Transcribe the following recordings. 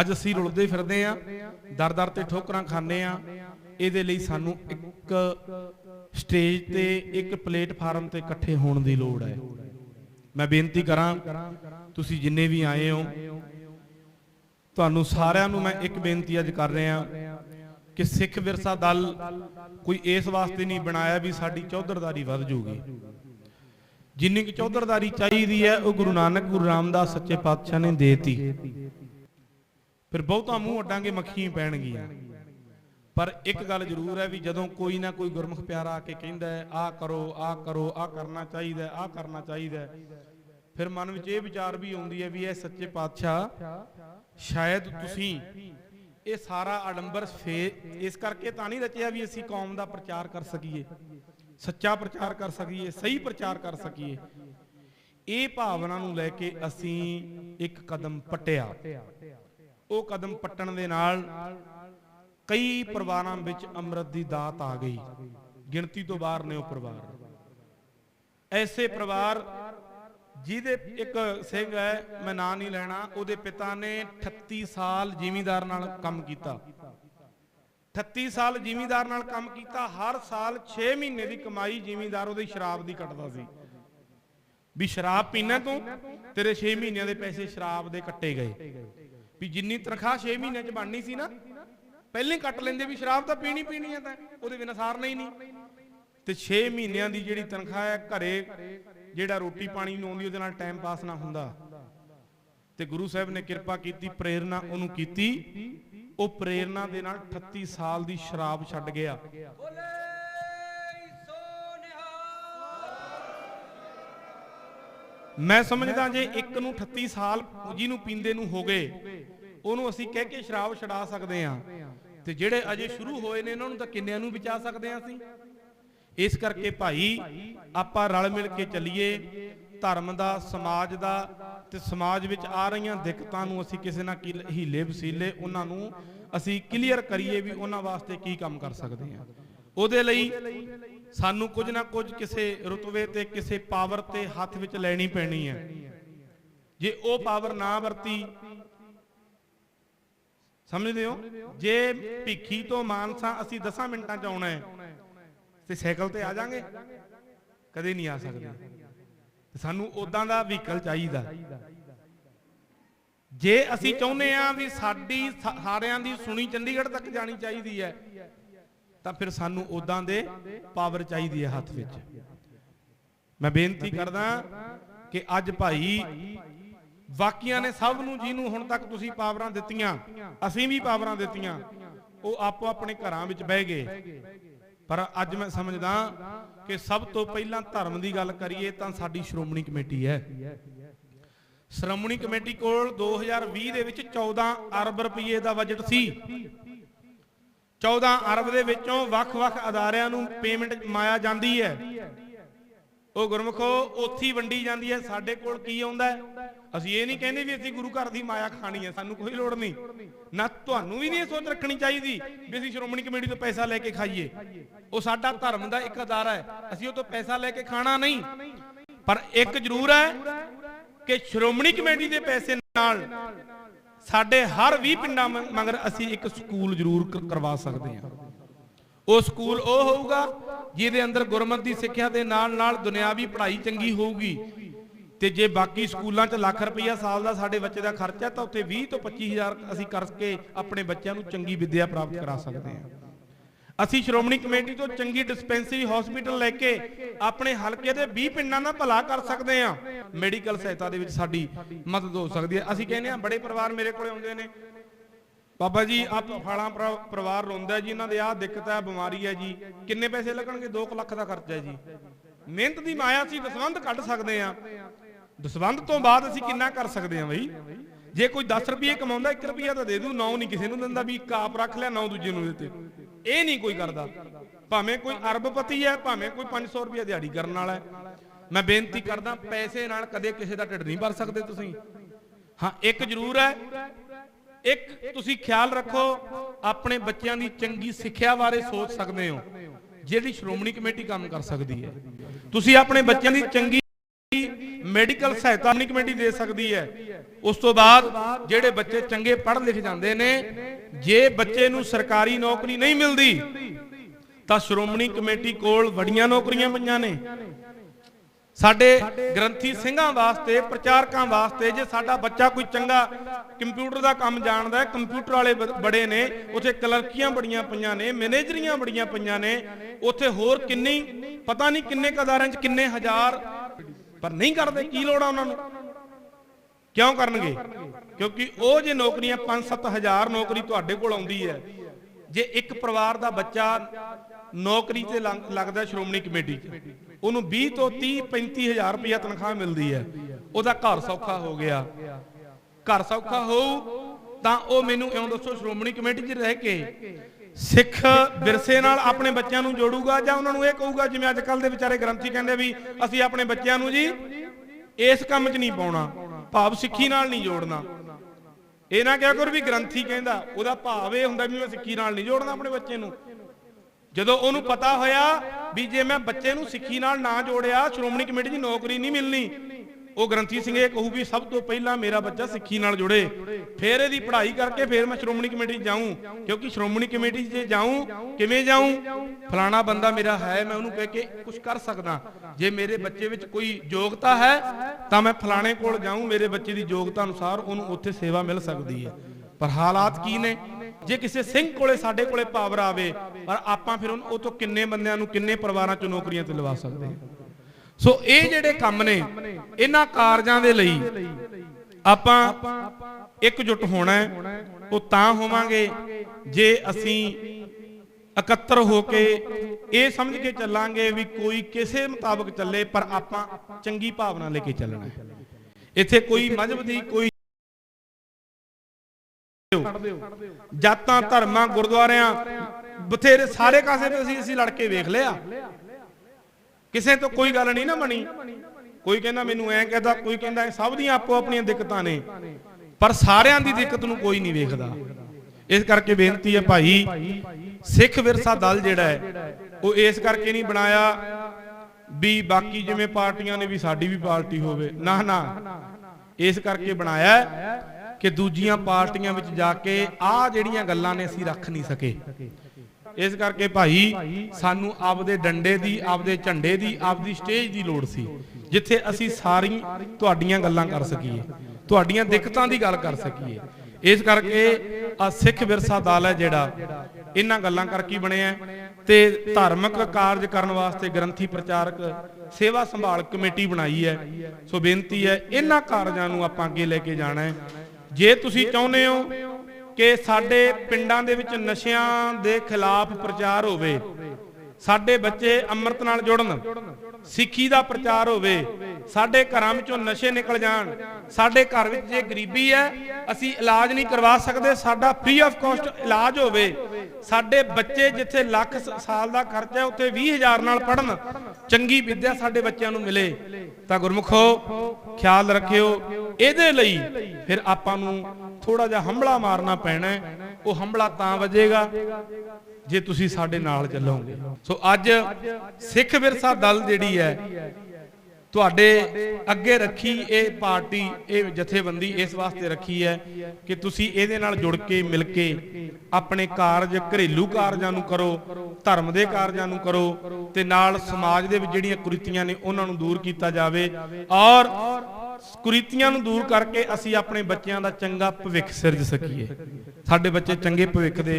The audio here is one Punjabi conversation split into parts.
ਅੱਜ ਅਸੀਂ ਰੁਲਦੇ ਫਿਰਦੇ ਆ, ਦਰ ਦਰ ਤੇ ਠੋਕਰਾਂ ਖਾਂਦੇ ਆ। ਇਹਦੇ ਲਈ ਸਾਨੂੰ ਇੱਕ ਸਟੇਜ ਤੇ ਇੱਕ ਪਲੇਟਫਾਰਮ ਤੇ ਇਕੱਠੇ ਹੋਣ ਦੀ ਲੋੜ ਹੈ। ਮੈਂ ਬੇਨਤੀ ਕਰਾਂ, ਤੁਸੀਂ ਜਿੰਨੇ ਵੀ ਆਏ ਹੋ, ਤੁਹਾਨੂੰ ਸਾਰਿਆਂ ਨੂੰ ਮੈਂ ਇੱਕ ਬੇਨਤੀ ਅੱਜ ਕਰ ਰਿਹਾ ਕਿ ਸਿੱਖ ਵਿਰਸਾ ਦਲ ਕੋਈ ਇਸ ਵਾਸਤੇ ਨਹੀਂ ਬਣਾਇਆ ਵੀ ਸਾਡੀ ਚੌਧਰਦਾਰੀ ਵੱਧ ਜੂਗੀ। ਜਿੰਨੀ ਕਿ ਚੌਧਰਦਾਰੀ ਚਾਹੀਦੀ ਹੈ, ਉਹ ਗੁਰੂ ਨਾਨਕ ਗੁਰੂ ਰਾਮਦਾਸ ਸੱਚੇ ਪਾਤਸ਼ਾਹ ਨੇ ਦੇਤੀ। ਫਿਰ ਬਹੁਤਾ ਮੂੰਹ ਅੱਡਾਂਗੇ ਮੱਖੀਆਂ ਪੈਣਗੀਆਂ। ਪਰ ਇੱਕ ਗੱਲ ਜ਼ਰੂਰ ਹੈ ਵੀ ਜਦੋਂ ਕੋਈ ਨਾ ਕੋਈ ਗੁਰਮੁਖ ਪਿਆਰਾ ਆ ਕੇ ਕਹਿੰਦਾ ਹੈ ਆਹ ਕਰੋ ਆਹ ਕਰੋ ਆਹ ਕਰਨਾ ਚਾਹੀਦਾ ਹੈ, ਆਹ ਕਰਨਾ ਚਾਹੀਦਾ ਫਿਰ ਮਨ ਵਿੱਚ ਇਹ ਵਿਚਾਰ ਵੀ ਆਉਂਦੀ ਹੈ ਵੀ ਇਹ ਸੱਚੇ ਪਾਤਸ਼ਾਹ ਸ਼ਾਇਦ ਤੁਸੀਂ ਇਹ ਸਾਰਾ ਆਡੰਬਰ ਫੇ ਇਸ ਕਰਕੇ ਤਾਂ ਨਹੀਂ ਰਚਿਆ ਵੀ ਅਸੀਂ ਕੌਮ ਦਾ ਪ੍ਰਚਾਰ ਕਰ ਸਕੀਏ ਸੱਚਾ ਪ੍ਰਚਾਰ ਕਰ ਸਕੀਏ ਸਹੀ ਪ੍ਰਚਾਰ ਕਰ ਸਕੀਏ। ਇਹ ਭਾਵਨਾ ਨੂੰ ਲੈ ਕੇ ਅਸੀਂ ਇੱਕ ਕਦਮ ਪਟਿਆ। ਉਹ ਕਦਮ ਪੱਟਣ ਦੇ ਨਾਲ ਕਈ ਪਰਿਵਾਰਾਂ ਵਿੱਚ ਅੰਮ੍ਰਿਤ ਦੀ ਦਾਤ ਆ ਗਈ। ਗਿਣਤੀ ਤੋਂ ਬਾਹਰ ਨੇ ਉਹ ਪਰਿਵਾਰ। ਐਸੇ ਪਰਿਵਾਰ ਜਿਹਦੇ ਇੱਕ ਸਿੰਘ ਹੈ, ਮੈਂ ਨਾਂ ਨਹੀਂ ਲੈਣਾ, ਉਹਦੇ ਪਿਤਾ ਨੇ 38 ਸਾਲ ਜ਼ਿਮੀਂਦਾਰ ਨਾਲ ਕੰਮ ਕੀਤਾ। 38 ਸਾਲ ਜ਼ਿਮੀਂਦਾਰ ਨਾਲ ਕੰਮ ਕੀਤਾ, ਹਰ ਸਾਲ 6 ਮਹੀਨੇ ਦੀ ਕਮਾਈ ਜ਼ਿਮੀਂਦਾਰ ਉਹਦੀ ਸ਼ਰਾਬ ਦੀ ਕੱਟਦਾ ਸੀ। ਵੀ ਸ਼ਰਾਬ ਪੀਣਾ ਤੂੰ, ਤੇਰੇ 6 ਮਹੀਨਿਆਂ ਦੇ ਪੈਸੇ ਸ਼ਰਾਬ ਦੇ ਕੱਟੇ ਗਏ। ਵੀ ਜਿੰਨੀ ਤਨਖਾਹ 6 ਮਹੀਨਿਆਂ ਚ ਬਣਨੀ ਸੀ ਨਾ, ਪਹਿਲੇ ਕੱਟ ਲੈਂਦੇ ਵੀ ਸ਼ਰਾਬ ਤਾਂ ਪੀਣੀ ਪੀਣੀ ਹੈ ਤਾਂ, ਉਹਦੇ ਬਿਨਾਂ ਸਾਰਨਾ ਹੀ ਨਹੀਂ ਤੇ 6 ਮਹੀਨਿਆਂ ਦੀ ਜਿਹੜੀ ਤਨਖਾਹ ਹੈ, ਘਰੇ ਜਿਹੜਾ ਰੋਟੀ ਪਾਣੀ ਨੂੰ ਆਉਂਦੀ, ਉਹਦੇ ਨਾਲ ਟਾਈਮ ਪਾਸ ਨਾ ਹੁੰਦਾ। ਤੇ ਗੁਰੂ ਸਾਹਿਬ ਨੇ ਕਿਰਪਾ ਕੀਤੀ, ਪ੍ਰੇਰਣਾ ਉਹਨੂੰ ਕੀਤੀ। ਉਹ ਪ੍ਰੇਰਣਾ ਦੇ ਨਾਲ 38 ਸਾਲ ਦੀ ਸ਼ਰਾਬ ਛੱਡ ਗਿਆ। ਬੋਲੇ ਮੈਂ ਸਮਝਦਾ ਜੇ ਇੱਕ ਨੂੰ 38 ਸਾਲ ਜਿਹਨੂੰ ਪੀਂਦੇ ਨੂੰ ਹੋ ਗਏ, ਉਹਨੂੰ ਅਸੀਂ ਕਹਿ ਕੇ ਸ਼ਰਾਬ ਛਡਾ ਸਕਦੇ ਹਾਂ। ਤੇ ਜਿਹੜੇ ਅਜੇ ਸ਼ੁਰੂ ਹੋਏ ਨੇ, ਇਹਨਾਂ ਨੂੰ ਤਾਂ ਕਿੰਨਿਆਂ ਨੂੰ ਬਚਾ ਸਕਦੇ ਹਾਂ ਅਸੀਂ? ਇਸ ਕਰਕੇ ਭਾਈ, ਆਪਾਂ ਰਲ ਮਿਲ ਕੇ ਚੱਲੀਏ, ਧਰਮ ਦਾ, ਸਮਾਜ ਦਾ, ਤੇ ਸਮਾਜ ਵਿੱਚ ਆ ਰਹੀਆਂ ਦਿੱਕਤਾਂ ਨੂੰ ਅਸੀਂ ਕਿਸੇ ਨਾ ਕੀ ਹੀਲੇ ਵਸੀਲੇ, ਉਹਨਾਂ ਨੂੰ ਅਸੀਂ ਕਲੀਅਰ ਕਰੀਏ ਵੀ ਉਹਨਾਂ ਵਾਸਤੇ ਕੀ ਕੰਮ ਕਰ ਸਕਦੇ ਹਾਂ। ਉਹਦੇ ਲਈ ਸਾਨੂੰ ਕੁਝ ਨਾ ਕੁਝ ਕਿਸੇ ਰੁਤਬੇ ਤੇ, ਕਿਸੇ ਪਾਵਰ ਤੇ ਹੱਥ ਵਿੱਚ ਲੈਣੀ ਪੈਣੀ ਹੈ। ਜੇ ਉਹ ਪਾਵਰ ਨਾ ਵਰਤੀ, ਸਮਝਦੇ ਹੋ? ਜੇ ਭਿੱਖੀ ਤੋਂ ਮਾਨਸਾ ਅਸੀਂ 10 ਮਿੰਟਾਂ ਚ ਆਉਣਾ ਹੈ, ਤੇ ਸਾਈਕਲ ਤੇ ਆ ਜਾਾਂਗੇ? ਕਦੇ ਨਹੀਂ ਆ ਸਕਦੇ। ਤੇ ਸਾਨੂੰ ਉਦਾਂ ਦਾ ਵਹੀਕਲ ਚਾਹੀਦਾ। ਜੇ ਅਸੀਂ ਚਾਹੁੰਦੇ ਆ ਵੀ ਸਾਡੀ ਸਾਰਿਆਂ ਦੀ ਸੁਣੀ ਚੰਡੀਗੜ੍ਹ ਤੱਕ ਜਾਣੀ ਚਾਹੀਦੀ ਹੈ ਤਾਂ ਫਿਰ ਸਾਨੂੰ ਉਦਾਂ ਦੇ ਪਾਵਰ ਚਾਹੀਦੀ ਹੈ ਹੱਥ ਵਿੱਚ। ਮੈਂ ਬੇਨਤੀ ਕਰਦਾ ਕਿ ਅੱਜ ਭਾਈ ਵਾਕੀਆਂ ਨੇ ਸਭ ਨੂੰ ਜਿਹਨੂੰ ਹੁਣ ਤੱਕ ਤੁਸੀਂ ਪਾਵਰਾਂ ਦਿੱਤੀਆਂ, ਅਸੀਂ ਵੀ ਪਾਵਰਾਂ ਦਿੱਤੀਆਂ, ਉਹ ਆਪੋ ਆਪਣੇ ਘਰਾਂ ਵਿੱਚ ਬਹਿ ਗਏ। ਪਰ ਅੱਜ ਮੈਂ ਸਮਝਦਾ ਕਿ ਸਭ ਤੋਂ ਪਹਿਲਾਂ ਧਰਮ ਦੀ ਗੱਲ ਕਰੀਏ ਤਾਂ ਸਾਡੀ ਸ਼੍ਰੋਮਣੀ ਕਮੇਟੀ ਹੈ। ਸ਼੍ਰੋਮਣੀ ਕਮੇਟੀ ਕੋਲ 2020 ਦੇ ਵਿੱਚ 14 ਅਰਬ ਰੁਪਏ ਦਾ ਬਜਟ ਸੀ। 14 ਅਰਬ ਦੇ ਵਿੱਚੋਂ ਵੱਖ-ਵੱਖ ਅਦਾਰਿਆਂ ਨੂੰ ਪੇਮੈਂਟ ਮਾਇਆ ਜਾਂਦੀ ਹੈ। ਉਹ ਗੁਰਮਖੋ, ਉੱਥੇ ਵੰਡੀ ਜਾਂਦੀ ਹੈ। ਸਾਡੇ ਕੋਲ ਕੀ ਆਉਂਦਾ ਅਸੀਂ ਇਹ ਨਹੀਂ ਕਹਿੰਦੇ ਵੀ ਅਸੀਂ ਗੁਰੂ ਘਰ ਦੀ ਮਾਇਆ ਖਾਣੀ ਹੈ, ਸਾਨੂੰ ਕੋਈ ਲੋੜ ਨਹੀਂ। ਨਾ ਤੁਹਾਨੂੰ ਵੀ ਨਹੀਂ ਇਹ ਸੋਚ ਰੱਖਣੀ ਚਾਹੀਦੀ ਵੀ ਅਸੀਂ ਸ਼੍ਰੋਮਣੀ ਕਮੇਟੀ ਤੋਂ ਪੈਸਾ ਲੈ ਕੇ ਖਾਈਏ। ਉਹ ਸਾਡਾ ਧਰਮ ਦਾ ਇੱਕ ਅਦਾਰਾ ਹੈ। ਅਸੀਂ ਉਹ ਤੋਂ ਪੈਸਾ ਲੈ ਕੇ ਖਾਣਾ ਨਹੀਂ। ਪਰ ਇੱਕ ਜ਼ਰੂਰ ਹੈ ਕਿ ਸ਼੍ਰੋਮਣੀ ਕਮੇਟੀ ਦੇ ਪੈਸੇ ਨਾਲ ਸਾਡੇ ਹਰ 20 ਪਿੰਡਾਂ ਮਗਰ ਅਸੀਂ ਇੱਕ ਸਕੂਲ ਜ਼ਰੂਰ ਕਰਵਾ ਸਕਦੇ ਹਾਂ। ਉਹ ਸਕੂਲ ਉਹ ਹੋਊਗਾ ਜਿਹਦੇ ਅੰਦਰ ਗੁਰਮਤ ਦੀ ਸਿੱਖਿਆ ਦੇ ਨਾਲ ਨਾਲ ਦੁਨਿਆਵੀ ਪੜ੍ਹਾਈ ਚੰਗੀ ਹੋਊਗੀ। ਤੇ ਜੇ ਬਾਕੀ ਸਕੂਲਾਂ 'ਚ ਲੱਖ ਰੁਪਈਆ ਸਾਲ ਦਾ ਸਾਡੇ ਬੱਚੇ ਦਾ ਖਰਚਾ ਤਾਂ ਉੱਥੇ 20 ਤੋਂ 25000 ਅਸੀਂ ਕਰਕੇ ਆਪਣੇ ਬੱਚਿਆਂ ਨੂੰ ਚੰਗੀ ਵਿੱਦਿਆ ਪ੍ਰਾਪਤ ਕਰਾ ਸਕਦੇ ਹਾਂ। ਅਸੀਂ ਸ਼੍ਰੋਮਣੀ ਕਮੇਟੀ ਤੋਂ ਚੰਗੀ ਡਿਸਪੈਂਸਰੀ ਹਸਪੀਟਲ ਲੈ ਕੇ ਆਪਣੇ ਹਲਕੇ ਦੇ 20 ਪਿੰਡਾਂ ਦਾ ਭਲਾ ਕਰ ਸਕਦੇ ਹਾਂ। ਮੈਡੀਕਲ ਸਹਾਇਤਾ ਦੇ ਵਿੱਚ ਸਾਡੀ ਮਦਦ ਹੋ ਸਕਦੀ ਹੈ। ਅਸੀਂ ਕਹਿੰਦੇ ਹਾਂ, ਬੜੇ ਪਰਿਵਾਰ ਮੇਰੇ ਕੋਲੇ ਆਉਂਦੇ ਨੇ। ਬਾਬਾ ਜੀ ਆਪ ਫਾਲਾਂ ਪਰਿਵਾਰ ਰੋਂਦਾ ਜੀ, ਇਹਨਾਂ ਦੇ ਆਹ ਦਿੱਕਤ ਹੈ, ਬਿਮਾਰੀ ਹੈ ਜੀ। ਕਿੰਨੇ ਪੈਸੇ ਲੱਗਣਗੇ? 2 ਲੱਖ ਦਾ ਖਰਚਾ ਹੈ ਜੀ। ਮਿਹਨਤ ਦੀ ਮਾਇਆ ਅਸੀਂ ਦਸਵੰਧ ਕੱਢ ਸਕਦੇ ਹਾਂ। ਦਸਵੰਧ ਤੋਂ ਬਾਅਦ ਅਸੀਂ ਕਿੰਨਾ ਕਰ ਸਕਦੇ ਹਾਂ ਬਈ? ਜੇ ਕੋਈ 10 ਰੁਪਏ ਕਮਾਉਂਦਾ 1 ਰੁਪਿਆ ਤਾਂ ਦੇ ਦੂ 9 ਨਹੀਂ ਕਿਸੇ ਨੂੰ ਦਿੰਦਾ, ਵੀ ਇੱਕ ਆਪ ਰੱਖ ਲਿਆ 9 ਦੂਜੇ ਨੂੰ ਦਿੱਤੇ। ਇਹ ਨਹੀਂ ਕੋਈ ਕਰਦਾ। ਭਾਵੇਂ ਕੋਈ ਅਰਬਪਤੀ ਹੈ, ਭਾਵੇਂ ਕੋਈ 500 ਰੁਪਏ ਦਿਹਾੜੀ ਕਰਨ ਵਾਲਾ ਹੈ। ਮੈਂ ਬੇਨਤੀ ਕਰਦਾ, ਪੈਸੇ ਨਾਲ ਕਦੇ ਕਿਸੇ ਦਾ ਢਿੱਡ ਨਹੀਂ ਭਰ ਸਕਦੇ ਤੁਸੀਂ। ਹਾਂ, ਇੱਕ ਜ਼ਰੂਰ ਹੈ। ਇੱਕ, ਤੁਸੀਂ ਖਿਆਲ ਰੱਖੋ, ਆਪਣੇ ਬੱਚਿਆਂ ਦੀ ਚੰਗੀ ਸਿੱਖਿਆ ਬਾਰੇ ਸੋਚ ਸਕਦੇ ਹੋ, ਜਿਹੜੀ ਸ਼੍ਰੋਮਣੀ ਕਮੇਟੀ ਕੰਮ ਕਰ ਸਕਦੀ ਹੈ। ਤੁਸੀਂ ਆਪਣੇ ਬੱਚਿਆਂ ਦੀ ਚੰਗੀ ਮੈਡੀਕਲ ਸਹਾਇਤਾ ਨਹੀਂ ਕਮੇਟੀ ਦੇ ਸਕਦੀ ਹੈ। ਉਸ ਤੋਂ ਬਾਅਦ ਜਿਹੜੇ ਬੱਚੇ ਚੰਗੇ ਪੜ੍ਹ ਲਿਖ ਜਾਂਦੇ ਨੇ, ਜੇ ਬੱਚੇ ਨੂੰ ਸਰਕਾਰੀ ਨੌਕਰੀ ਨਹੀਂ ਮਿਲਦੀ, ਤਾਂ ਸ਼੍ਰੋਮਣੀ ਕਮੇਟੀ ਕੋਲ ਵੱਡੀਆਂ ਨੌਕਰੀਆਂ ਪਈਆਂ ਨੇ। ਸਾਡੇ ਗ੍ਰੰਥੀ ਸਿੰਘਾਂ ਵਾਸਤੇ, ਪ੍ਰਚਾਰਕਾਂ ਵਾਸਤੇ, ਜੇ ਸਾਡਾ ਬੱਚਾ ਕੋਈ ਚੰਗਾ ਕੰਪਿਊਟਰ ਦਾ ਕੰਮ ਜਾਣਦਾ ਕੰਪਿਊਟਰ ਵਾਲੇ ਬੜੇ ਨੇ, ਉੱਥੇ ਕਲਰਕੀਆਂ ਬੜੀਆਂ ਪਈਆਂ ਨੇ, ਮੈਨੇਜਰੀਆਂ ਬੜੀਆਂ ਪਈਆਂ ਨੇ, ਉੱਥੇ ਹੋਰ ਕਿੰਨੀ, ਪਤਾ ਨਹੀਂ ਕਿੰਨੇ ਕਦਾਰਾਂ 'ਚ ਕਿੰਨੇ ਹਜ਼ਾਰ ਪਰ ਨਹੀਂ ਕਰਦੇ, ਕੀ ਲੋੜ ਆ ਉਹਨਾਂ ਨੂੰ? ਕਿਉਂ ਕਰਨਗੇ? ਕਿਉਂਕਿ ਉਹ ਜੇ ਨੌਕਰੀਆਂ 5-7 ਹਜ਼ਾਰ ਨੌਕਰੀ ਤੁਹਾਡੇ ਕੋਲ ਆਉਂਦੀ ਹੈ, ਜੇ ਇੱਕ ਪਰਿਵਾਰ ਦਾ ਬੱਚਾ ਨੌਕਰੀ ਤੇ ਲੰਗ- ਲੱਗਦਾ ਸ਼੍ਰੋਮਣੀ ਕਮੇਟੀ 'ਚ, ਉਹਨੂੰ 20 ਤੋਂ 30 35 ਹਜ਼ਾਰ ਰੁਪਇਆ ਤਨਖਾਹ ਮਿਲਦੀ ਹੈ, ਉਹਦਾ ਘਰ ਸੌਖਾ ਹੋ ਗਿਆ। ਘਰ ਸੌਖਾ ਹੋਊ ਤਾਂ ਉਹ ਮੈਨੂੰ ਇਉਂ ਦੱਸੋ ਸ਼੍ਰੋਮਣੀ ਕਮੇਟੀ 'ਚ ਰਹਿ ਕੇ ਸਿੱਖ ਵਿਰਸੇ ਨਾਲ ਆਪਣੇ ਬੱਚਿਆਂ ਨੂੰ ਜੋੜੂਗਾ ਜਾਂ ਉਹਨਾਂ ਨੂੰ ਇਹ ਕਹੂਗਾ, ਜਿਵੇਂ ਅੱਜ ਕੱਲ ਦੇ ਵਿਚਾਰੇ ਗ੍ਰੰਥੀ ਕਹਿੰਦੇ ਵੀ ਅਸੀਂ ਆਪਣੇ ਬੱਚਿਆਂ ਨੂੰ ਜੀ ਇਸ ਕੰਮ 'ਚ ਨਹੀਂ ਪਾਉਣਾ, ਭਾਵ ਸਿੱਖੀ ਨਾਲ ਨਹੀਂ ਜੋੜਨਾ। ਇਹ ਨਾ ਕਿਹਾ ਕਰੋ ਵੀ ਗ੍ਰੰਥੀ ਕਹਿੰਦਾ, ਉਹਦਾ ਭਾਵ ਇਹ ਹੁੰਦਾ ਵੀ ਮੈਂ ਸਿੱਖੀ ਨਾਲ ਨਹੀਂ ਜੋੜਨਾ ਆਪਣੇ ਬੱਚੇ ਨੂੰ। ਜਦੋਂ ਉਹਨੂੰ ਪਤਾ ਹੋਇਆ ਵੀ ਜੇ ਮੈਂ ਬੱਚੇ ਨੂੰ ਸਿੱਖੀ ਨਾਲ ਨਾ ਜੋੜਿਆ, ਸ਼੍ਰੋਮਣੀ ਕਮੇਟੀ ਦੀ ਨੌਕਰੀ ਨਹੀਂ ਮਿਲਣੀ ਉਹ ਗ੍ਰੰਥੀ ਸਿੰਘ ਇਹ ਕਹੂ ਵੀ ਸਭ ਤੋਂ ਪਹਿਲਾਂ ਮੇਰਾ ਬੱਚਾ ਸਿੱਖੀ ਨਾਲ ਜੁੜੇ। ਫਿਰ ਇਹਦੀ ਪੜ੍ਹਾਈ ਕਰਕੇ ਫਿਰ ਮੈਂ ਸ਼੍ਰੋਮਣੀ ਕਮੇਟੀ ਜਾਊਂ। ਕਿਉਂਕਿ ਸ਼੍ਰੋਮਣੀ ਕਮੇਟੀ 'ਚ ਜੇ ਜਾਊਂ, ਕਿਵੇਂ ਜਾਊਂ? ਫਲਾਣਾ ਬੰਦਾ ਮੇਰਾ ਹੈ, ਮੈਂ ਉਹਨੂੰ ਕਹਿ ਕੇ ਕੁਝ ਕਰ ਸਕਦਾ। ਜੇ ਮੇਰੇ ਬੱਚੇ ਵਿੱਚ ਕੋਈ ਯੋਗਤਾ ਹੈ, ਤਾਂ ਮੈਂ ਫਲਾਣੇ ਕੋਲ ਜਾਊਂ, ਮੇਰੇ ਬੱਚੇ ਦੀ ਯੋਗਤਾ ਅਨੁਸਾਰ ਉਹਨੂੰ ਉੱਥੇ ਸੇਵਾ ਮਿਲ ਸਕਦੀ ਹੈ। ਪਰ ਹਾਲਾਤ ਕੀ ਨੇ? ਜੇ ਕਿਸੇ ਸਿੰਘ ਕੋਲੇ, ਸਾਡੇ ਕੋਲੇ ਪਾਵਰ ਆਵੇ, ਪਰ ਆਪਾਂ ਫਿਰ ਉਹਨੂੰ- ਉਹ ਤੋਂ ਕਿੰਨੇ ਬੰਦਿਆਂ ਨੂੰ ਕਿੰਨੇ ਪਰਿਵਾਰਾਂ ਚੋਂ ਨੌਕਰੀਆਂ ਤੇ ਲਵਾ ਸਕਦੇ ਹਾਂ? ਸੋ ਇਹ ਜਿਹੜੇ ਕੰਮ ਨੇ, ਇਹਨਾਂ ਕਾਰਜਾਂ ਦੇ ਲਈ ਆਪਾਂ ਇਕਜੁੱਟ ਹੋਣਾ ਹੈ। ਉਹ ਤਾਂ ਹੋਵਾਂਗੇ ਜੇ ਅਸੀਂ ਇਕੱਤਰ ਹੋ ਕੇ ਇਹ ਸਮਝ ਕੇ ਚੱਲਾਂਗੇ ਵੀ ਕੋਈ ਕਿਸੇ ਮੁਤਾਬਕ ਚੱਲੇ, ਪਰ ਆਪਾਂ ਚੰਗੀ ਭਾਵਨਾ ਲੈ ਕੇ ਚੱਲਣਾ ਹੈ ਇੱਥੇ ਕੋਈ ਮਜ਼ਹਬ ਦੀ ਕੋਈ ਜਾਤਾਂ, ਧਰਮਾਂ, ਗੁਰਦੁਆਰਿਆਂ, ਬਥੇਰੇ ਸਾਰੇ ਕਾਸੇ ਤੇ ਅਸੀਂ ਅਸੀਂ ਲੜ ਕੇ ਵੇਖ ਲਿਆ ਕਿਸੇ ਤੋਂ ਕੋਈ ਗੱਲ ਨਹੀਂ ਨਾ ਬਣੀ। ਕੋਈ ਕਹਿੰਦਾ ਮੈਨੂੰ ਐਂ ਕਹਦਾ, ਕੋਈ ਕਹਿੰਦਾ ਸਭ ਦੀਆਂ ਆਪੋ ਆਪਣੀਆਂ ਦਿੱਕਤਾਂ ਨੇ। ਪਰ ਸਾਰਿਆਂ ਦੀ ਦਿੱਕਤ ਨੂੰ ਕੋਈ ਨਹੀਂ ਵੇਖਦਾ। ਇਸ ਕਰਕੇ ਬੇਨਤੀ ਹੈ ਭਾਈ, ਸਿੱਖ ਵਿਰਸਾ ਦਲ ਜਿਹੜਾ ਹੈ, ਉਹ ਇਸ ਕਰਕੇ ਨਹੀਂ ਬਣਾਇਆ ਵੀ ਬਾਕੀ ਜਿਵੇਂ ਪਾਰਟੀਆਂ ਨੇ ਵੀ ਸਾਡੀ ਵੀ ਪਾਰਟੀ ਹੋਵੇ। ਨਾ ਨਾ। ਇਸ ਕਰਕੇ ਬਣਾਇਆ ਕਿ ਦੂਜੀਆਂ ਪਾਰਟੀਆਂ ਵਿੱਚ ਜਾ ਕੇ ਆਹ ਜਿਹੜੀਆਂ ਗੱਲਾਂ ਨੇ ਅਸੀਂ ਰੱਖ ਨਹੀਂ ਸਕੇ। ਇਸ ਕਰਕੇ ਭਾਈ, ਸਾਨੂੰ ਆਪਦੇ ਡੰਡੇ ਦੀ, ਆਪਦੇ ਝੰਡੇ ਦੀ, ਆਪਦੀ ਸਟੇਜ ਦੀ ਲੋੜ ਸੀ, ਜਿੱਥੇ ਅਸੀਂ ਸਾਰੀ ਤੁਹਾਡੀਆਂ ਗੱਲਾਂ ਕਰ ਸਕੀਏ, ਤੁਹਾਡੀਆਂ ਦਿੱਕਤਾਂ ਦੀ ਗੱਲ ਕਰ ਸਕੀਏ। ਇਸ ਕਰਕੇ ਆ ਸਿੱਖ ਵਿਰਸਾ ਦਲ ਹੈ ਜਿਹੜਾ, ਇਹਨਾਂ ਗੱਲਾਂ ਕਰਕੇ ਬਣਿਆ ਤੇ ਧਾਰਮਿਕ ਕਾਰਜ ਕਰਨ ਵਾਸਤੇ ਗ੍ਰੰਥੀ ਪ੍ਰਚਾਰਕ ਸੇਵਾ ਸੰਭਾਲ ਕਮੇਟੀ ਬਣਾਈ ਹੈ। ਸੋ ਬੇਨਤੀ ਹੈ, ਇਹਨਾਂ ਕਾਰਜਾਂ ਨੂੰ ਆਪਾਂ ਅੱਗੇ ਲੈ ਕੇ ਜਾਣਾ ਹੈ। ਜੇ ਤੁਸੀਂ ਚਾਹੁੰਦੇ ਹੋ ਕਿ ਸਾਡੇ ਪਿੰਡਾਂ ਦੇ ਵਿੱਚ ਨਸ਼ਿਆਂ ਦੇ ਖਿਲਾਫ ਪ੍ਰਚਾਰ ਹੋਵੇ। ਸਾਡੇ ਬੱਚੇ ਅੰਮ੍ਰਿਤ ਨਾਲ ਜੁੜਨ, ਸਿੱਖੀ ਦਾ ਪ੍ਰਚਾਰ ਹੋਵੇ, ਸਾਡੇ ਘਰਾਂ ਵਿੱਚੋਂ ਨਸ਼ੇ ਨਿਕਲ ਜਾਣ, ਸਾਡੇ ਘਰ ਵਿੱਚ ਜੇ ਗਰੀਬੀ ਹੈ, ਅਸੀਂ ਇਲਾਜ ਨਹੀਂ ਕਰਵਾ ਸਕਦੇ, ਸਾਡਾ ਫ੍ਰੀ ਆਫ ਕਾਸਟ ਇਲਾਜ ਹੋਵੇ, ਸਾਡੇ ਬੱਚੇ ਜਿੱਥੇ ਲੱਖ ਸਾਲ ਦਾ ਖਰਚਾ ਹੈ, ਉੱਥੇ 20000 ਨਾਲ ਪੜਨ ਚੰਗੀ ਵਿੱਦਿਆ ਸਾਡੇ ਬੱਚਿਆਂ ਨੂੰ ਮਿਲੇ। ਤਾਂ ਗੁਰਮੁਖੋ, ਖਿਆਲ ਰੱਖਿਓ, ਇਹਦੇ ਲਈ ਫਿਰ ਆਪਾਂ ਨੂੰ ਥੋੜਾ ਜਿਹਾ ਹੰਬਲਾ ਮਾਰਨਾ ਪੈਣਾ ਉਹ ਹੰਬਲਾ ਤਾਂ ਵਜੇਗਾ। ਜੇ ਤੁਸੀਂ ਸਾਡੇ ਨਾਲ ਚੱਲੋਗੇ। ਸੋ ਅੱਜ ਸਿੱਖ ਵਿਰਸਾ ਦਲ ਜਿਹੜੀ ਹੈ, ਤੁਹਾਡੇ ਅੱਗੇ ਰੱਖੀ ਇਹ ਪਾਰਟੀ, ਇਹ ਜਥੇਬੰਦੀ ਇਸ ਵਾਸਤੇ ਰੱਖੀ ਹੈ ਕਿ ਤੁਸੀਂ ਇਹਦੇ ਨਾਲ ਜੁੜ ਕੇ, ਮਿਲ ਕੇ ਆਪਣੇ ਕਾਰਜ ਘਰੇਲੂ ਕਾਰਜਾਂ ਨੂੰ ਕਰੋ, ਧਰਮ ਦੇ ਕਾਰਜਾਂ ਨੂੰ ਕਰੋ ਤੇ ਨਾਲ ਸਮਾਜ ਦੇ ਵਿੱਚ ਜਿਹੜੀਆਂ ਕੁਰੀਤੀਆਂ ਨੇ ਉਹਨਾਂ ਨੂੰ ਦੂਰ ਕੀਤਾ ਜਾਵੇ। ਔਰ ਕੁਰੀਤੀਆਂ ਨੂੰ ਦੂਰ ਕਰਕੇ ਅਸੀਂ ਆਪਣੇ ਬੱਚਿਆਂ ਦਾ ਚੰਗਾ ਭਵਿੱਖ ਸਿਰਜ ਸਕੀਏ। ਸਾਡੇ ਬੱਚੇ ਚੰਗੇ ਭਵਿੱਖ ਦੇ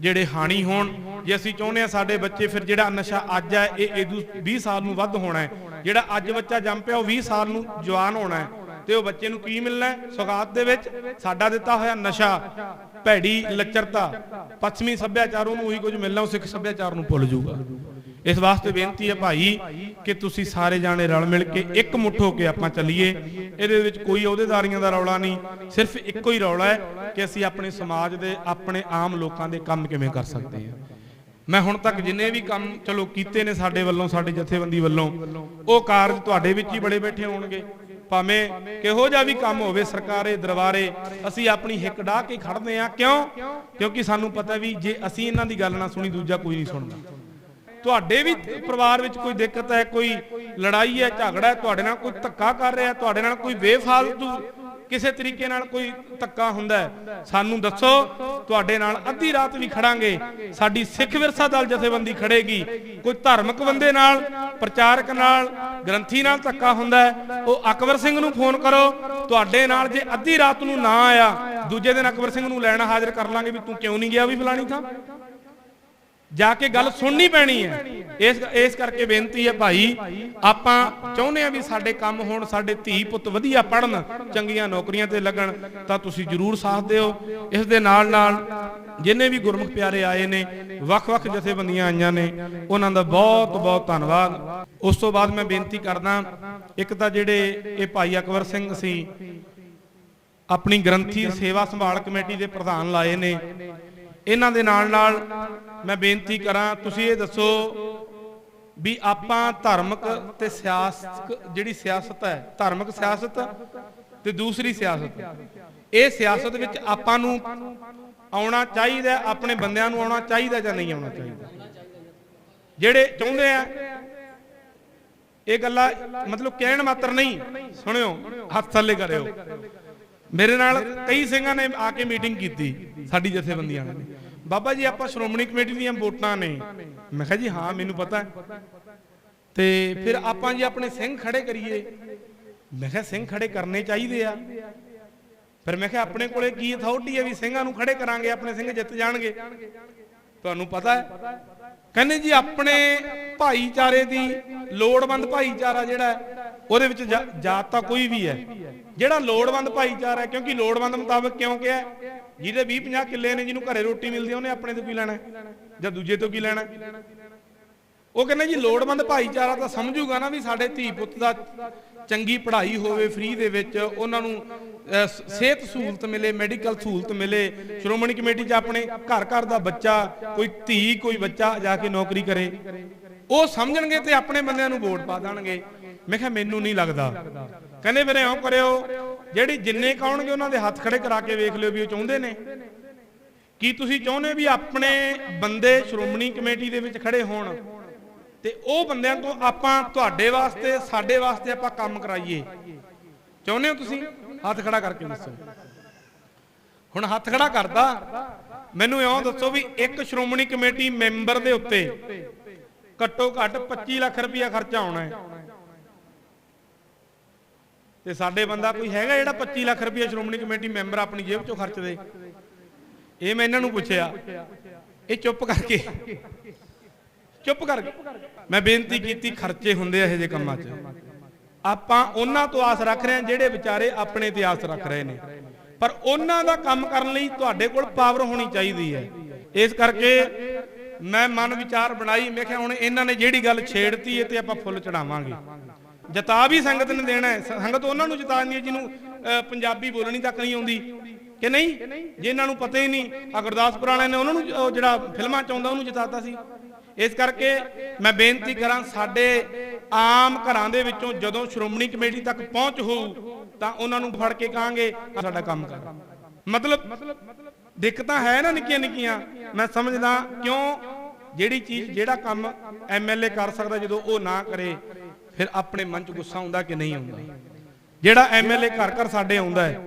ਜਿਹੜੇ ਹਾਣੀ ਹੋਣ, ਜੇ ਅਸੀਂ ਚਾਹੁੰਦੇ ਆ ਸਾਡੇ ਬੱਚੇ ਫਿਰ ਜਿਹੜਾ ਨਸ਼ਾ ਅੱਜ ਹੈ, ਇਹ ਇਹਦੂ 20 ਸਾਲ ਨੂੰ ਵੱਧ ਹੋਣਾ ਹੈ। ਜਿਹੜਾ ਅੱਜ ਬੱਚਾ ਜੰਮ ਪਿਆ, ਉਹ 20 ਸਾਲ ਨੂੰ ਜਵਾਨ ਹੋਣਾ ਹੈ। ਤੇ ਉਹ ਬੱਚੇ ਨੂੰ ਕੀ ਮਿਲਣਾ ਹੈ? ਸੁਗਾਤ ਦੇ ਵਿੱਚ ਸਾਡਾ ਦਿੱਤਾ ਹੋਇਆ ਨਸ਼ਾ, ਭੈੜੀ ਲੱਚਰਤਾ, ਪੱਛਮੀ ਸੱਭਿਆਚਾਰ ਉਹਨੂੰ ਉਹੀ ਕੁਝ ਮਿਲਣਾ, ਉਹ ਸਿੱਖ ਸੱਭਿਆਚਾਰ ਨੂੰ ਭੁੱਲ ਜਾਊਗਾ। ਇਸ ਵਾਸਤੇ ਬੇਨਤੀ ਹੈ ਭਾਈ ਕਿ ਤੁਸੀਂ ਸਾਰੇ ਜਾਣੇ ਰਲ ਮਿਲ ਕੇ ਇੱਕ ਮੁੱਠ ਹੋ ਕੇ ਆਪਾਂ ਚੱਲੀਏ। ਇਹਦੇ ਵਿੱਚ ਕੋਈ ਅਹੁਦੇਦਾਰੀਆਂ ਦਾ ਰੌਲਾ ਨਹੀਂ। ਸਿਰਫ ਇੱਕੋ ਹੀ ਰੌਲਾ ਹੈ ਕਿ ਅਸੀਂ ਆਪਣੇ ਸਮਾਜ ਦੇ, ਆਪਣੇ ਆਮ ਲੋਕਾਂ ਦੇ ਕੰਮ ਕਿਵੇਂ ਕਰ ਸਕਦੇ ਹਾਂ। ਮੈਂ ਹੁਣ ਤੱਕ ਜਿੰਨੇ ਵੀ ਕੰਮ ਚਲੋ ਕੀਤੇ ਨੇ ਸਾਡੇ ਵੱਲੋਂ, ਸਾਡੇ ਜਥੇਬੰਦੀ ਵੱਲੋਂ, ਉਹ ਕਾਰਜ ਤੁਹਾਡੇ ਵਿੱਚ ਹੀ ਬੜੇ ਬੈਠੇ ਹੋਣਗੇ। ਭਾਵੇਂ ਕਿਹੋ ਜਿਹਾ ਵੀ ਕੰਮ ਹੋਵੇ ਸਰਕਾਰੇ, ਦਰਬਾਰੇ, ਅਸੀਂ ਆਪਣੀ ਹਿੱਕ ਡਾਹ ਕੇ ਖੜਦੇ ਆ ਕਿਉਂ? ਕਿਉਂਕਿ ਸਾਨੂੰ ਪਤਾ ਵੀ ਜੇ ਅਸੀਂ ਇਹਨਾਂ ਦੀ ਗੱਲ ਨਾ ਸੁਣੀ, ਦੂਜਾ ਕੋਈ ਨਹੀਂ ਸੁਣਦਾ। ਤੁਹਾਡੇ ਵੀ ਪਰਿਵਾਰ ਵਿੱਚ ਕੋਈ ਦਿੱਕਤ ਹੈ, ਕੋਈ ਲੜਾਈ ਹੈ, ਝਗੜਾ ਹੈ, ਤੁਹਾਡੇ ਨਾਲ ਕੋਈ ਧੱਕਾ ਕਰ ਰਿਹਾ, ਤੁਹਾਡੇ ਨਾਲ ਕੋਈ ਬੇਫਾਲਤੂ ਕਿਸੇ ਤਰੀਕੇ ਨਾਲ ਕੋਈ ਧੱਕਾ ਹੁੰਦਾ ਸਾਨੂੰ ਦੱਸੋ, ਤੁਹਾਡੇ ਨਾਲ ਅੱਧੀ ਰਾਤ ਵੀ ਖੜਾਂਗੇ, ਸਾਡੀ ਸਿੱਖ ਵਿਰਸਾ ਦਲ ਜਥੇਬੰਦੀ ਖੜੇਗੀ, ਕੋਈ ਧਾਰਮਿਕ ਬੰਦੇ ਨਾਲ, ਪ੍ਰਚਾਰਕ ਨਾਲ, ਗ੍ਰੰਥੀ ਨਾਲ ਧੱਕਾ ਹੁੰਦਾ ਉਹ ਅਕਬਰ ਸਿੰਘ ਨੂੰ ਫੋਨ ਕਰੋ, ਤੁਹਾਡੇ ਨਾਲ ਜੇ ਅੱਧੀ ਰਾਤ ਨੂੰ ਨਾ ਆਇਆ, ਦੂਜੇ ਦਿਨ ਅਕਬਰ ਸਿੰਘ ਨੂੰ ਲੈਣ ਹਾਜ਼ਰ ਕਰ ਲਾਂਗੇ ਵੀ ਤੂੰ ਕਿਉਂ ਨਹੀਂ ਗਿਆ ਵੀ ਫਲਾਣੀ ਥਾਂ? ਜਾ ਕੇ ਗੱਲ ਸੁਣਨੀ ਪੈਣੀ ਹੈ। ਇਸ ਇਸ ਕਰਕੇ ਬੇਨਤੀ ਹੈ ਭਾਈ, ਆਪਾਂ ਚਾਹੁੰਦੇ ਆ ਵੀ ਸਾਡੇ ਕੰਮ ਹੋਣ, ਸਾਡੇ ਧੀ ਪੁੱਤ ਵਧੀਆ ਪੜਨ ਚੰਗੀਆਂ ਨੌਕਰੀਆਂ ਤੇ ਲੱਗਣ, ਤਾਂ ਤੁਸੀਂ ਜਰੂਰ ਸਾਥ ਦਿਓ। ਇਸ ਦੇ ਨਾਲ ਨਾਲ ਜਿੰਨੇ ਵੀ ਗੁਰਮੁਖ ਪਿਆਰੇ ਆਏ ਨੇ, ਵੱਖ-ਵੱਖ ਜਥੇਬੰਦੀਆਂ ਆਈਆਂ ਨੇ, ਉਹਨਾਂ ਦਾ ਬਹੁਤ ਬਹੁਤ ਧੰਨਵਾਦ। ਉਸ ਤੋਂ ਬਾਅਦ ਮੈਂ ਬੇਨਤੀ ਕਰਦਾ, ਇੱਕ ਤਾਂ ਜਿਹੜੇ ਇਹ ਭਾਈ ਅਕਬਰ ਸਿੰਘ ਸੀ, ਆਪਣੀ ਗ੍ਰੰਥੀ ਸੇਵਾ ਸੰਭਾਲ ਕਮੇਟੀ ਦੇ ਪ੍ਰਧਾਨ ਲਾਏ ਨੇ ਇਹਨਾਂ ਦੇ ਨਾਲ ਨਾਲ ਮੈਂ ਬੇਨਤੀ ਕਰਾਂ, ਤੁਸੀਂ ਇਹ ਦੱਸੋ ਵੀ ਆਪਾਂ ਧਾਰਮਿਕ ਤੇ ਸਿਆਸਤ ਜਿਹੜੀ ਸਿਆਸਤ ਹੈ, ਧਾਰਮਿਕ ਸਿਆਸਤ ਤੇ ਦੂਸਰੀ ਸਿਆਸਤ, ਇਹ ਸਿਆਸਤ ਵਿੱਚ ਆਪਾਂ ਨੂੰ ਆਉਣਾ ਚਾਹੀਦਾ ਆਪਣੇ ਬੰਦਿਆਂ ਨੂੰ ਆਉਣਾ ਚਾਹੀਦਾ ਜਾਂ ਨਹੀਂ ਆਉਣਾ ਚਾਹੀਦਾ? ਜਿਹੜੇ ਚਾਹੁੰਦੇ ਆ, ਇਹ ਗੱਲਾਂ ਮਤਲਬ ਕਹਿਣ ਮਾਤਰ ਨਹੀਂ, ਸੁਣਿਓ, ਹੱਥ ਥੱਲੇ ਕਰਿਓ। ਮੇਰੇ ਨਾਲ ਕਈ ਸਿੰਘਾਂ ਨੇ ਆ ਕੇ ਮੀਟਿੰਗ ਕੀਤੀ, ਸਾਡੀ ਜਥੇਬੰਦੀਆਂ ਨੇ ਬਾਬਾ ਜੀ, ਆਪਾਂ ਸ਼੍ਰੋਮਣੀ ਕਮੇਟੀ ਦੀਆਂ ਵੋਟਾਂ ਨੇ। ਮੈਂ ਕਿਹਾ ਜੀ, ਹਾਂ, ਮੈਨੂੰ ਪਤਾ ਤੇ ਫਿਰ ਆਪਾਂ ਜੀ ਆਪਣੇ ਸਿੰਘ ਖੜੇ ਕਰੀਏ। ਮੈਂ ਕਿਹਾ, ਸਿੰਘ ਖੜੇ ਕਰਨੇ ਚਾਹੀਦੇ ਆ। ਫਿਰ ਮੈਂ ਕਿਹਾ, ਆਪਣੇ ਕੋਲੇ ਕੀ ਅਥਾਰਟੀ ਹੈ ਵੀ ਸਿੰਘਾਂ ਨੂੰ ਖੜੇ ਕਰਾਂਗੇ, ਆਪਣੇ ਸਿੰਘ ਜਿੱਤ ਜਾਣਗੇ? ਤੁਹਾਨੂੰ ਪਤਾ ਹੈ। ਕਹਿੰਦੇ ਜੀ, ਆਪਣੇ ਭਾਈਚਾਰੇ ਦੀ ਲੋੜਵੰਦ ਭਾਈਚਾਰਾ ਜਿਹੜਾ ਉਹਦੇ ਵਿੱਚ ਜਾ- ਜਾਤ ਤਾਂ ਕੋਈ ਵੀ ਹੈ। ਜਿਹੜਾ ਲੋੜਵੰਦ ਭਾਈਚਾਰਾ ਹੈ ਕਿਉਂਕਿ ਲੋੜਵੰਦ ਮੁਤਾਬਕ ਕਿਉਂ ਕਿਹਾ ਜਿਹਦੇ 20 50 ਕਿੱਲੇ ਨੇ ਜਿਹਨੂੰ ਘਰੇ ਰੋਟੀ ਮਿਲਦੀ ਉਹਨੇ ਆਪਣੇ ਤੋਂ ਕੀ ਲੈਣਾ ਜਾਂ ਦੂਜੇ ਤੋਂ ਕੀ ਲੈਣਾ ਉਹ ਕਹਿੰਦੇ ਜੀ ਲੋੜਵੰਦ ਭਾਈਚਾਰਾ ਤਾਂ ਸਮਝੂਗਾ ਨਾ ਵੀ ਸਾਡੇ ਧੀ ਪੁੱਤ ਦਾ ਚੰਗੀ ਪੜ੍ਹਾਈ ਹੋਵੇ ਫ੍ਰੀ ਦੇ ਵਿੱਚ ਉਹਨਾਂ ਨੂੰ ਅਹ, ਸਿਹਤ ਸਹੂਲਤ ਮਿਲੇ ਮੈਡੀਕਲ ਸਹੂਲਤ ਮਿਲੇ ਸ਼੍ਰੋਮਣੀ ਕਮੇਟੀ 'ਚ ਆਪਣੇ ਘਰ ਘਰ ਦਾ ਬੱਚਾ ਕੋਈ ਧੀ ਕੋਈ ਬੱਚਾ ਜਾ ਕੇ ਨੌਕਰੀ ਕਰੇ। ਉਹ ਸਮਝਣਗੇ ਤੇ ਆਪਣੇ ਬੰਦਿਆਂ ਨੂੰ ਵੋਟ ਪਾ ਦੇਣਗੇ। ਮੈਂ ਕਿਹਾ, ਮੈਨੂੰ ਨਹੀਂ ਲੱਗਦਾ। ਕਹਿੰਦੇ, ਫਿਰ ਇਉਂ ਕਰਿਓ, ਜਿਹੜੀ ਜਿੰਨੇ ਕਾਉਣਗੇ ਉਹਨਾਂ ਦੇ ਹੱਥ ਖੜੇ ਕਰਾ ਕੇ ਵੇਖ ਲਿਓ ਵੀ ਉਹ ਚਾਹੁੰਦੇ ਨੇ। ਕੀ ਤੁਸੀਂ ਚਾਹੁੰਦੇ ਵੀ ਆਪਣੇ ਬੰਦੇ ਸ਼੍ਰੋਮਣੀ ਕਮੇਟੀ ਦੇ ਵਿੱਚ ਖੜੇ ਹੋਣ? ਤੇ ਉਹ ਬੰਦਿਆਂ ਤੋਂ ਆਪਾਂ ਤੁਹਾਡੇ ਵਾਸਤੇ, ਸਾਡੇ ਵਾਸਤੇ ਆਪਾਂ ਕੰਮ ਕਰਾਈਏ। ਚਾਹੁੰਦੇ ਹੋ ਤੁਸੀਂ? ਹੱਥ ਖੜਾ ਕਰਕੇ ਦੱਸੋ। ਹੁਣ ਹੱਥ ਖੜਾ ਕਰਦਾ। ਮੈਨੂੰ ਇਉਂ ਦੱਸੋ ਵੀ ਇੱਕ ਸ਼੍ਰੋਮਣੀ ਕਮੇਟੀ ਮੈਂਬਰ ਦੇ ਉੱਤੇ ਘੱਟੋ ਘੱਟ 25 ਲੱਖ ਰੁਪਇਆ ਖਰਚਾ ਆਉਣਾ ਹੈ। ਤੇ ਸਾਡੇ ਬੰਦਾ ਕੋਈ ਹੈਗਾ ਜਿਹੜਾ 25 ਲੱਖ ਰੁਪਇਆ ਸ਼੍ਰੋਮਣੀ ਕਮੇਟੀ ਮੈਂਬਰ ਆਪਣੀ ਜੇਬ ਚੋਂ ਖਰਚ ਦੇ? ਇਹ ਮੈਂ ਇਹਨਾਂ ਨੂੰ ਪੁੱਛਿਆ। ਇਹ ਚੁੱਪ ਕਰਕੇ ਚੁੱਪ ਕਰਕੇ। ਮੈਂ ਬੇਨਤੀ ਕੀਤੀ ਖਰਚੇ ਹੁੰਦੇ ਆ ਇਹੋ ਜਿਹੇ ਕੰਮਾਂ 'ਚ। ਆਪਾਂ ਉਹਨਾਂ ਤੋਂ ਆਸ ਰੱਖ ਰਹੇ ਹਾਂ ਜਿਹੜੇ ਵਿਚਾਰੇ ਆਪਣੇ ਤੇ ਆਸ ਰੱਖ ਰਹੇ ਨੇ। ਪਰ ਉਹਨਾਂ ਦਾ ਕੰਮ ਕਰਨ ਲਈ ਤੁਹਾਡੇ ਕੋਲ ਪਾਵਰ ਹੋਣੀ ਚਾਹੀਦੀ ਹੈ। ਇਸ ਕਰਕੇ ਮੈਂ ਮਨ ਵਿਚਾਰ ਬਣਾਈ। ਮੈਂ ਕਿਹਾ ਹੁਣ ਇਹਨਾਂ ਨੇ ਜਿਹੜੀ ਗੱਲ ਛੇੜਤੀ ਹੈ ਤੇ ਆਪਾਂ ਫੁੱਲ ਚੜਾਵਾਂਗੇ। ਜਤਾ ਵੀ ਸੰਗਤ ਨੇ ਦੇਣਾ ਹੈ। ਸੰਗਤ ਉਹਨਾਂ ਨੂੰ ਜਿਤਾਉਣੀ ਹੈ ਜਿਹਨੂੰ ਪੰਜਾਬੀ ਬੋਲਣੀ ਤੱਕ ਨਹੀਂ ਆਉਂਦੀ। ਕਿ ਨਹੀਂ? ਜੇ ਨੂੰ ਪਤਾ ਹੀ ਨਹੀਂ ਆ ਗੁਰਦਾਸਪੁਰ ਵਾਲਿਆਂ ਨੇ ਉਹਨਾਂ ਨੂੰ ਜਿਹੜਾ ਫਿਲਮਾਂ ਚ ਆਉਂਦਾ, ਉਹਨੂੰ ਜਿਤਾਤਾ ਸੀ। ਇਸ ਕਰਕੇ ਮੈਂ ਬੇਨਤੀ ਕਰਾਂ, ਸਾਡੇ ਆਮ ਘਰਾਂ ਦੇ ਵਿੱਚੋਂ ਜਦੋਂ ਸ਼੍ਰੋਮਣੀ ਕਮੇਟੀ ਤੱਕ ਪਹੁੰਚ ਹੋਊ, ਤਾਂ ਉਹਨਾਂ ਨੂੰ ਫੜ ਕੇ ਕਹਾਂਗੇ ਸਾਡਾ ਕੰਮ ਕਰ। ਮਤਲਬ, ਦਿੱਕਤਾਂ ਹੈ ਨਾ ਨਿੱਕੀਆਂ ਨਿੱਕੀਆਂ। ਮੈਂ ਸਮਝਦਾ, ਕਿਉਂ? ਜਿਹੜੀ ਚੀਜ਼, ਜਿਹੜਾ ਕੰਮ ਐਮਐਲਏ ਕਰ ਸਕਦਾ ਜਦੋਂ ਉਹ ਨਾ ਕਰੇ ਫਿਰ ਆਪਣੇ ਮਨ 'ਚ ਗੁੱਸਾ ਆਉਂਦਾ ਕਿ ਨਹੀਂ ਆਉਂਦਾ? ਜਿਹੜਾ ਐਮਐਲਏ ਘਰ ਘਰ ਸਾਡੇ ਆਉਂਦਾ ਹੈ,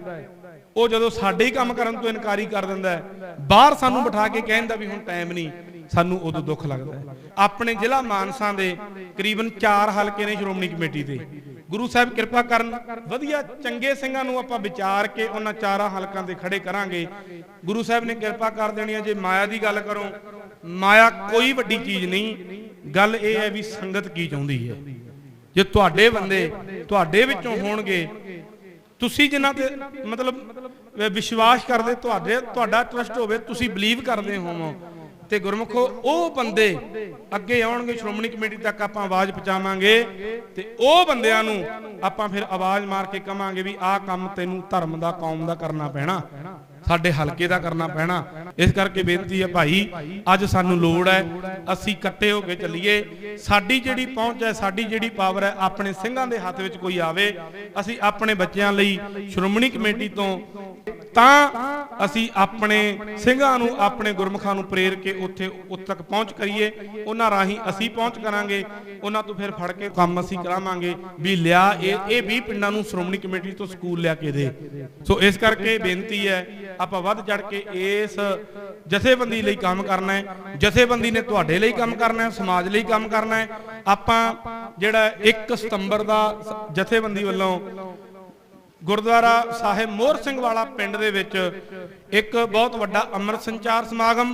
ਉਹ ਜਦੋਂ ਸਾਡੇ ਹੀ ਕੰਮ ਕਰਨ ਤੋਂ ਇਨਕਾਰੀ ਕਰ ਦਿੰਦਾ ਹੈ, ਬਾਹਰ ਸਾਨੂੰ ਬਿਠਾ ਕੇ ਕਹਿੰਦਾ ਵੀ ਹੁਣ ਟਾਈਮ ਨਹੀਂ, ਸਾਨੂੰ ਉਦੋਂ ਦੁੱਖ ਲੱਗਦਾ ਹੈ। ਆਪਣੇ ਜ਼ਿਲ੍ਹਾ ਮਾਨਸਾ ਦੇ ਕਰੀਬਨ 4 ਹਲਕੇ ਨੇ ਸ਼੍ਰੋਮਣੀ ਕਮੇਟੀ ਦੇ। ਗੁਰੂ ਸਾਹਿਬ ਕਿਰਪਾ ਕਰਨ, ਵਧੀਆ ਚੰਗੇ ਸਿੰਘਾਂ ਨੂੰ ਆਪਾਂ ਵਿਚਾਰ ਕੇ ਉਹਨਾਂ ਚਾਰਾਂ ਹਲਕਾਂ ਦੇ ਖੜੇ ਕਰਾਂਗੇ। ਗੁਰੂ ਸਾਹਿਬ ਨੇ ਕਿਰਪਾ ਕਰ ਦੇਣੀ ਹੈ, ਜੇ ਮਾਇਆ ਦੀ ਗੱਲ ਕਰੋ, ਮਾਇਆ ਕੋਈ ਵੱਡੀ ਚੀਜ਼ ਨਹੀਂ, ਗੱਲ ਇਹ ਹੈ ਵੀ ਸੰਗਤ ਕੀ ਚਾਹੁੰਦੀ ਹੈ। ਜੇ ਤੁਹਾਡੇ ਬੰਦੇ ਤੁਹਾਡੇ ਵਿੱਚੋਂ ਹੋਣਗੇ, ਤੁਸੀਂ ਜਿਨ੍ਹਾਂ ਤੇ ਮਤਲਬ ਵਿਸ਼ਵਾਸ ਕਰਦੇ, ਤੁਹਾਡੇ, ਤੁਹਾਡਾ ਟਰਸਟ ਹੋਵੇ, ਤੁਸੀਂ ਬਲੀਵ ਕਰਦੇ ਹੋਵੋ ਤੇ ਗੁਰਮੁਖੋ, ਉਹ ਬੰਦੇ ਅੱਗੇ ਆਉਣਗੇ, ਸ਼੍ਰੋਮਣੀ ਕਮੇਟੀ ਤੱਕ ਆਪਾਂ ਆਵਾਜ਼ ਪਹੁੰਚਾਵਾਂਗੇ ਤੇ ਉਹ ਬੰਦਿਆਂ ਨੂੰ ਆਪਾਂ ਫਿਰ ਆਵਾਜ਼ ਮਾਰ ਕੇ ਕਵਾਂਗੇ ਵੀ ਆਹ ਕੰਮ ਤੈਨੂੰ ਧਰਮ ਦਾ, ਕੌਮ ਦਾ ਕਰਨਾ ਪੈਣਾ। ਸਾਡੇ ਹਲਕੇ ਦਾ ਕਰਨਾ ਪੈਣਾ। ਇਸ ਕਰਕੇ ਬੇਨਤੀ ਹੈ ਭਾਈ, ਅੱਜ ਸਾਨੂੰ ਲੋੜ ਹੈ, ਅਸੀਂ ਇਕੱਠੇ ਹੋ ਕੇ ਚੱਲੀਏ। ਸਾਡੀ ਜਿਹੜੀ ਪਹੁੰਚ ਹੈ, ਸਾਡੀ ਜਿਹੜੀ ਪਾਵਰ ਹੈ, ਆਪਣੇ ਸਿੰਘਾਂ ਦੇ ਹੱਥ ਵਿੱਚ ਕੋਈ ਆਵੇ। ਅਸੀਂ ਆਪਣੇ ਬੱਚਿਆਂ ਲਈ ਸ਼੍ਰੋਮਣੀ ਕਮੇਟੀ ਤੋਂ ਤਾਂ ਅਸੀਂ ਆਪਣੇ ਸਿੰਘਾਂ ਨੂੰ, ਆਪਣੇ ਗੁਰਮੁਖਾਂ ਨੂੰ ਪ੍ਰੇਰ ਕੇ ਉੱਥੇ ਉੱਥੇ ਤੱਕ ਪਹੁੰਚ ਕਰੀਏ। ਉਹਨਾਂ ਰਾਹੀਂ ਅਸੀਂ ਪਹੁੰਚ ਕਰਾਂਗੇ। ਉਹਨਾਂ ਤੋਂ ਫਿਰ ਫੜ ਕੇ ਕੰਮ ਅਸੀਂ ਕਰਾਵਾਂਗੇ। ਵੀ ਲਿਆ ਇਹ ਇਹ 20 ਪਿੰਡਾਂ ਨੂੰ ਸ਼੍ਰੋਮਣੀ ਕਮੇਟੀ ਤੋਂ ਸਕੂਲ ਲਿਆ ਕੇ ਦੇ। ਸੋ ਇਸ ਕਰਕੇ ਬੇਨਤੀ ਹੈ, ਆਪਾਂ ਵੱਧ ਚੜ ਕੇ ਇਸ ਜਥੇਬੰਦੀ ਲਈ ਕੰਮ ਕਰਨਾ ਹੈ। ਜਥੇਬੰਦੀ ਨੇ ਤੁਹਾਡੇ ਲਈ ਕੰਮ ਕਰਨਾ ਹੈ, ਸਮਾਜ ਲਈ ਕੰਮ ਕਰਨਾ ਹੈ। ਆਪਾਂ ਜਿਹੜਾ 1 ਸਤੰਬਰ ਦਾ ਜਥੇਬੰਦੀ ਵੱਲੋਂ ਗੁਰਦੁਆਰਾ ਸਾਹਿਬ ਮੋਹਰ ਸਿੰਘ ਵਾਲਾ ਪਿੰਡ ਦੇ ਵਿੱਚ ਇੱਕ ਬਹੁਤ ਵੱਡਾ ਅੰਮ੍ਰਿਤ ਸੰਚਾਰ ਸਮਾਗਮ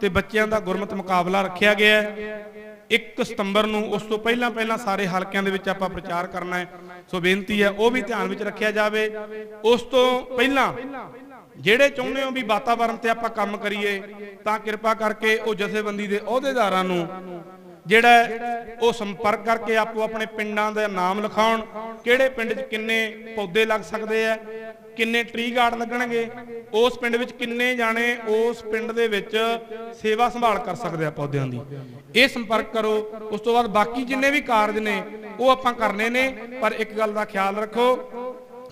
ਤੇ ਬੱਚਿਆਂ ਦਾ ਗੁਰਮਤਿ ਮੁਕਾਬਲਾ ਰੱਖਿਆ ਗਿਆ ਹੈ। 1 ਸਤੰਬਰ ਨੂੰ ਉਸ ਤੋਂ ਪਹਿਲਾਂ ਪਹਿਲਾਂ ਸਾਰੇ ਹਲਕਿਆਂ ਦੇ ਵਿੱਚ ਆਪਾਂ ਪ੍ਰਚਾਰ ਕਰਨਾ ਹੈ। ਸੋ ਬੇਨਤੀ ਹੈ, ਉਹ ਵੀ ਧਿਆਨ ਵਿੱਚ ਰੱਖਿਆ ਜਾਵੇ। ਉਸ ਤੋਂ ਪਹਿਲਾਂ ਜਿਹੜੇ ਚਾਹੁੰਦੇ ਹੋ ਵੀ ਵਾਤਾਵਰਣ ਤੇ ਆਪਾਂ ਕੰਮ ਕਰੀਏ, ਤਾਂ ਕਿਰਪਾ ਕਰਕੇ ਉਹ ਜਥੇਬੰਦੀ ਦੇ ਅਹੁਦੇਦਾਰਾਂ ਨੂੰ ਜਿਹੜਾ ਉਹ ਸੰਪਰਕ ਕਰਕੇ ਆਪੋ ਆਪਣੇ ਪਿੰਡਾਂ ਦਾ ਨਾਮ ਲਿਖਾਉਣ, ਕਿਹੜੇ ਪਿੰਡ 'ਚ ਕਿੰਨੇ ਪੌਦੇ ਲੱਗ ਸਕਦੇ ਆ, ਕਿੰਨੇ ਟ੍ਰੀ ਗਾਰਡ ਲੱਗਣਗੇ, ਉਸ ਪਿੰਡ ਵਿੱਚ ਕਿੰਨੇ ਜਾਣੇ ਉਸ ਪਿੰਡ ਦੇ ਵਿੱਚ ਸੇਵਾ ਸੰਭਾਲ ਕਰ ਸਕਦੇ ਆ ਪੌਦਿਆਂ ਦੀ। ਇਹ ਸੰਪਰਕ ਕਰੋ, ਉਸ ਤੋਂ ਬਾਅਦ ਬਾਕੀ ਜਿੰਨੇ ਵੀ ਕਾਰਜ ਨੇ, ਉਹ ਆਪਾਂ ਕਰਨੇ ਨੇ, ਪਰ ਇੱਕ ਗੱਲ ਦਾ ਖਿਆਲ ਰੱਖੋ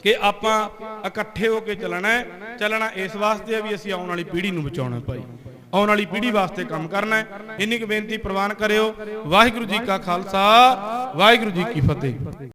ਕਿ ਆਪਾਂ ਇਕੱਠੇ ਹੋ ਕੇ ਚੱਲਣਾ ਹੈ। ਚੱਲਣਾ ਇਸ ਵਾਸਤੇ ਵੀ ਅਸੀਂ ਆਉਣ ਵਾਲੀ ਪੀੜ੍ਹੀ ਨੂੰ ਬਚਾਉਣਾ ਭਾਈ। ਆਉਣ ਵਾਲੀ ਪੀੜ੍ਹੀ ਵਾਸਤੇ ਕੰਮ ਕਰਨਾ ਹੈ। ਇੰਨੀ ਕੁ ਬੇਨਤੀ ਪ੍ਰਵਾਨ ਕਰਿਓ। ਵਾਹਿਗੁਰੂ ਜੀ ਕਾ ਖਾਲਸਾ, ਵਾਹਿਗੁਰੂ ਜੀ ਕੀ ਫਤਿਹ।